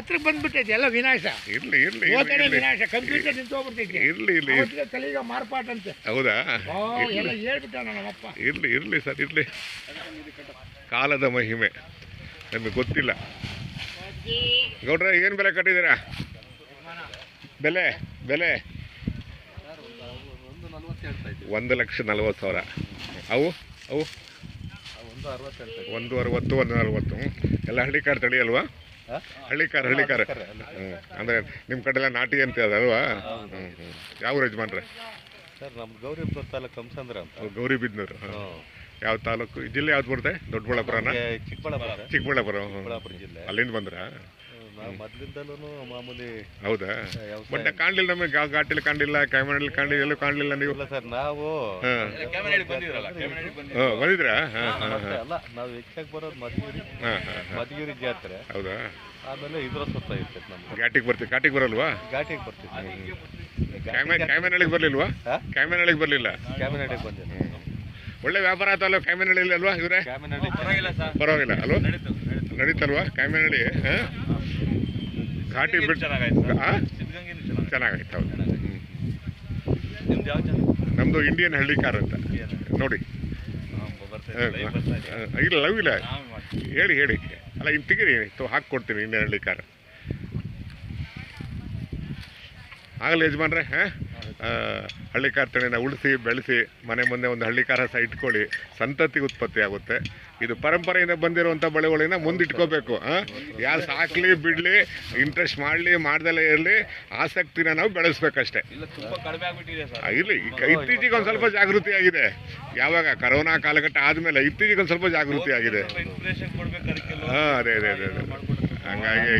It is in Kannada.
ಹತ್ರಕ್ಕೆ ಬಂದ್ಬಿಟ್ಟೈತೆ ಎಲ್ಲ ವಿನಾಶ. ಇರ್ಲಿ ಇರ್ಲಿ ಓದನೆ ವಿನಾಶ ಕಂಪ್ಯೂಟರ್ ನಿಂತೋಗ್ಬಿಟ್ಟೈತೆ ಇರ್ಲಿ ಇರ್ಲಿ. ಅವತ್ತಿಗೆ ತಲೆಗ ಮಾರ್ಪಾಟಂತೆ. ಹೌದಾ? ಎಲ್ಲ ಹೇಳ್ಬಿಟ್ಟ ನಮ್ಮಪ್ಪ ಇರ್ಲಿ ಇರ್ಲಿ ಸರ್ ಇರ್ಲಿ. ಕಾಲದ ಮಹಿಮೆ. ನಮಗೆ ಗೊತ್ತಿಲ್ಲ. ಗೌಡ್ರ ಏನು ಬೆಲೆ ಕಟ್ಟಿದ್ದೀರಾ? ಬೆಲೆ ಬೆಲೆ. ಒಂದು ಲಕ್ಷ ನಲ್ವತ್ತು ಸಾವಿರ. ಅವು ಅವು? ಒಂದು ಅರವತ್ತು ಒಂದು ಅರವತ್ತು ಒಂದು ನಲ್ವತ್ತು. ಎಲ್ಲ ಹಳ್ಳಿ ಕಾರ್ ತಳಿ ಅಲ್ವಾ? ಹಾಂ ಹಳ್ಳಿಕಾರ. ಅಂದ್ರೆ ನಿಮ್ಮ ಕಡೆ ಎಲ್ಲ ನಾಟಿ ಅಂತ ಅದಲ್ವಾ ಅಲ್ವಾ? ಹ್ಞೂ ಹ್ಞೂ ಯಾವ ಯಜಮಾನ್ರೆ? ಸರ್ ನಮ್ಮ ಗೌರಿಪುರ ತಾಲೂಕು ಕಂಸಂದ್ರ ಅಂತ. ಗೌರಿಬಿದ್ನೂರು. ಯಾವ ತಾಲೂಕು? ಜಿಲ್ಲೆ ಯಾವ್ದು ಬರುತ್ತೆ? ದೊಡ್ಡಬಳ್ಳಾಪುರ ಚಿಕ್ಕಬಳ್ಳಾಪುರ ಚಿಕ್ಕಬಳ್ಳಾಪುರ ಹ್ಞೂ. ಅಲ್ಲಿಂದ ಬಂದ್ರಾ? ಮೊದಲಿಂದಲೂ ಮಾಮೂಲಿ ಹೌದಾ? ಬಟ್ ಕಾಣಲಿಲ್ಲ ನಮಗೆ ಗಾ ಘಾಟಿಲಿ ಕಾಣಲಿಲ್ಲ ಕ್ಯಾಮರಲ್ಲಿ ಕಾಣಲಿಲ್ಲ ಎಲ್ಲೂ ಕಾಣಲಿಲ್ಲ ನೀವು. ಇಲ್ಲ ಸರ್ ನಾವು ಹಾಂ. ಹಾಂ ಬಂದಿದ್ರಾ? ಹಾಂ ಹಾಂ ಮತ್ತೆ ಅಲ್ಲ ನಾವು ಹೆಚ್ಚಾಗಿ ಬರೋದು ಮಧುಗಿರಿ ಹಾಂ ಹಾಂ ಮಧುಗಿರಿ ಜಾತ್ರೆ. ಹೌದಾ? ಆಮೇಲೆ ಇದ್ರ ಸುತ್ತ ಇರ್ತೈತೆ ನಮ್ಗೆ ಘಾಟಿಗೆ ಬರ್ತೀವಿ ಘಾಟಿಗೆ ಬರಲ್ವಾ? ಘಾಟಿಗೆ ಬರ್ತೀವಿ. ಕ್ಯಾಮೆ ಕ್ಯಾಮೆನಳಿಗೆ ಬರಲಿಲ್ವಾ? ಹಾಂ? ಕ್ಯಾಮೆನಳಿಗೆ ಬರಲಿಲ್ಲ? ಕ್ಯಾಮಿನಡಿಗೆ ಬಂದಿಲ್ಲ. ಒಳ್ಳೆ ವ್ಯಾಪಾರ ಆಯ್ತಲ್ಲ ಕ್ಯಾಮೆನಳ್ಳಿ ಅಲ್ವಾ ಇವರೇ? ಕ್ಯಾಮಿನಡಿ ಪರವಾಗಿಲ್ಲ ಅಲ್ವಾ? ನಡೀತಲ್ವಾ? ಕ್ಯಾಮೆನಳ್ಳಿ ಹಾಂ? ಘಾಟಿ ಬಿಟ್ಟು ಹಾಂ ಚೆನ್ನಾಗೈತೆ ಹೌದು. ನಮ್ಮದು ಇಂಡಿಯನ್ ಹಳ್ಳಿ ಕಾರ್ ಅಂತ. ನೋಡಿ. ಇಲ್ಲ ಲವ್ ಇಲ್ಲ. ಹೇಳಿ ಹೇಳಿ. ಅಲ್ಲ ಇನ್ನು ತೆಗೀರಿ ತೊ ಹಾಕ್ಕೊಡ್ತೀನಿ ಇಂಡಿಯನ್ ಹಳ್ಳಿ ಕಾರ್ ಆಗಲ್ಲ ಯಜಮಾನ್ರೆ ಹಾಂ? ಹಳ್ಳಿ ಕಾರ್ ತಳಿನ ಉಳಿಸಿ ಬೆಳೆಸಿ ಮನೆ ಮುಂದೆ ಒಂದು ಹಳ್ಳಿ ಕಾರ ಸಹ ಇಟ್ಕೊಳ್ಳಿ. ಸಂತತಿ ಉತ್ಪತ್ತಿ ಆಗುತ್ತೆ. ಇದು ಪರಂಪರೆಯಿಂದ ಬಂದಿರುವಂಥ ಬಳೆಗಳನ್ನ ಮುಂದಿಟ್ಕೋಬೇಕು ಹಾಂ ಯಾರು ಸಾಕಲಿ ಬಿಡಲಿ ಇಂಟ್ರೆಸ್ಟ್ ಮಾಡಲಿ ಮಾಡ್ದಲೇ ಇರಲಿ ಆಸಕ್ತಿನ ನಾವು ಬೆಳೆಸ್ಬೇಕಷ್ಟೇ. ಇರ್ಲಿ ಈಗ ಇತ್ತೀಚೆಗೆ ಒಂದು ಸ್ವಲ್ಪ ಜಾಗೃತಿ ಆಗಿದೆ. ಯಾವಾಗ ಕರೋನಾ ಕಾಲಘಟ್ಟ ಆದಮೇಲೆ ಇತ್ತೀಚೆಗೆ ಒಂದು ಸ್ವಲ್ಪ ಜಾಗೃತಿ ಆಗಿದೆ. ಹಾಂ ಅದೇ ಅದೇ ಅದೇ ಅದೇ. ಹಂಗಾಗಿ